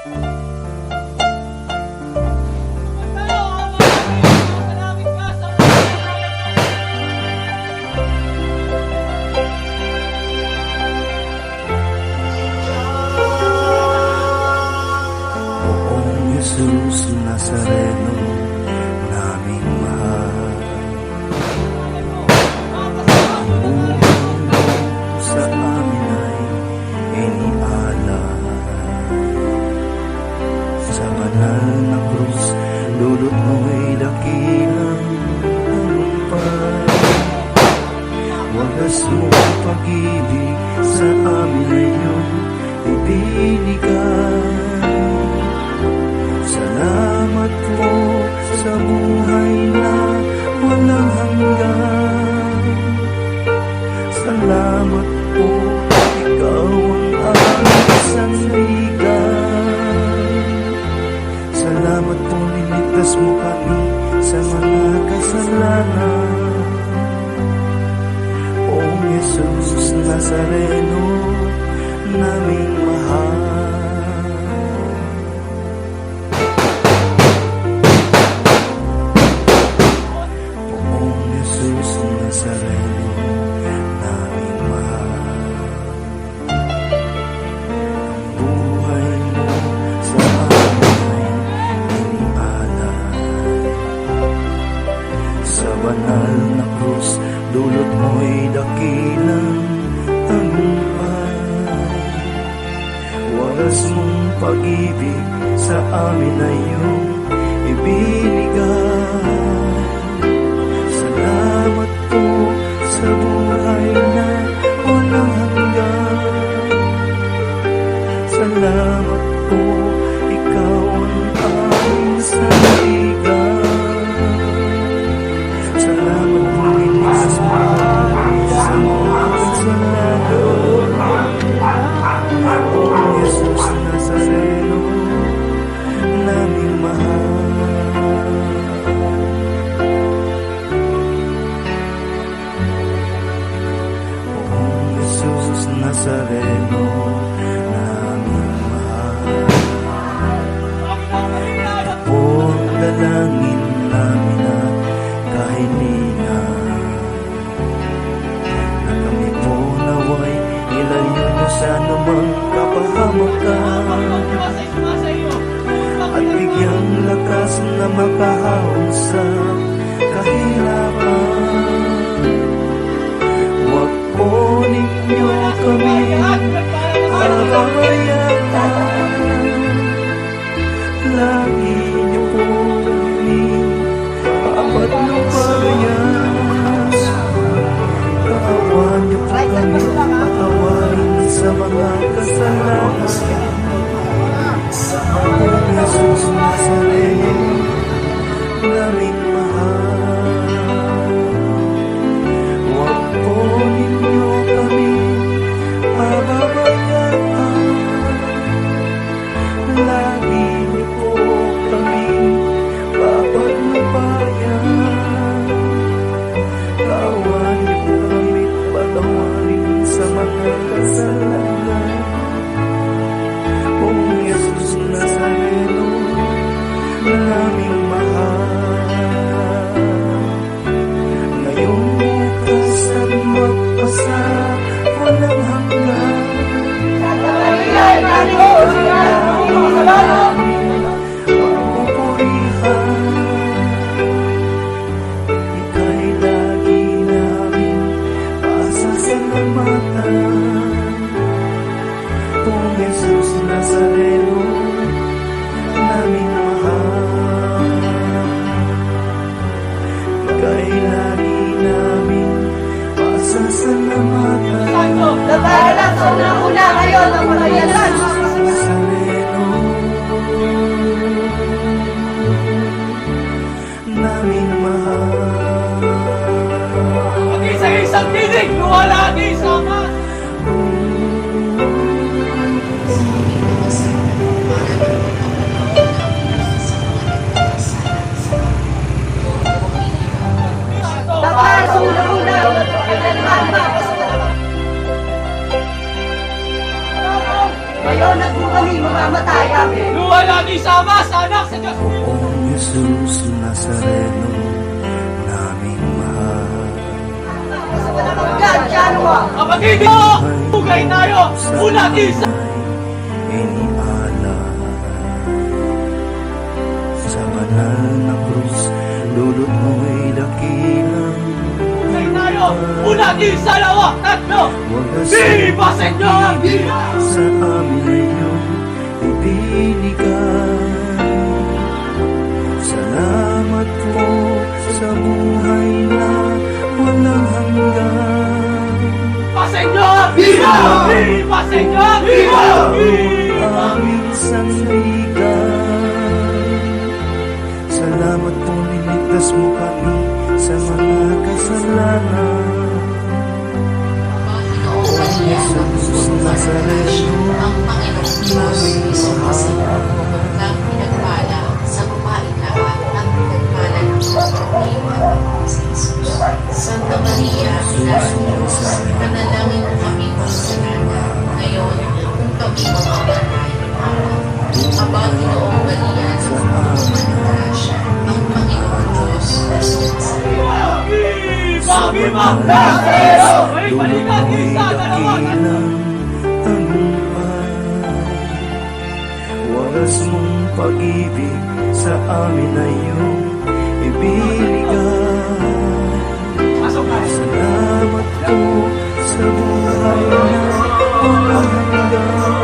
Poong Jesus Nazareno, Wagas mong pag-ibig sa amin ay iyong ibinigay. Salamat po sa buhay na walang hanggan. Salamat po, ikaw ang aming sandigan. Salamat po, niligtas mo kami sa mga kasalanan. Jesus Nazareno, naming mahal. Pag-ibig sa amin ay iyong ibinigay. Salamat po sa buhay na walang hanggan. Salamat po, ikaw ang aming sandigan. Salamat po, Ang dalangin namin na kami po naway ilayo niyo sa anumang kapahamakan. and kong Jesus Nazareno naming mahal. Kailari namin masasalamatan Santo, babae lang sa unang-una ngayon ang makayalan naming mahal. Mag-isa-isang tinig, luwalagi sa amin Luha natin sa Ama, sa Anak, sa Diyos. Poong Jesus Nazareno, naming mahal. Kapatid mo, bugay tayo. Una isa. iniala Sa banal na krus, dulot mo'y dakilang Bugay tayo. Una isa, lawa, tatlo. Wagas Viva Señor! Viva! sa amin Señor! Viva! Aming sanligan. Salamat po niligtas mo kami sa mga kasalanan. Jesus Nazareno, ang Panginoong Diyos, isang masarap ng pinagpala sa babaeng lahat at pinagpala ng pagkakiwa sa Jesus. Santa Maria, Ina ng Diyos, kung kami mamamatay. Amen. Aba, Ginoong Maria, sa siya, ang Panginoong Diyos, isa, dalawa, tatlo. Wagas mong pag-ibig sa amin ay iyong ibinigay. Na. Salamat po sa buhay na walang.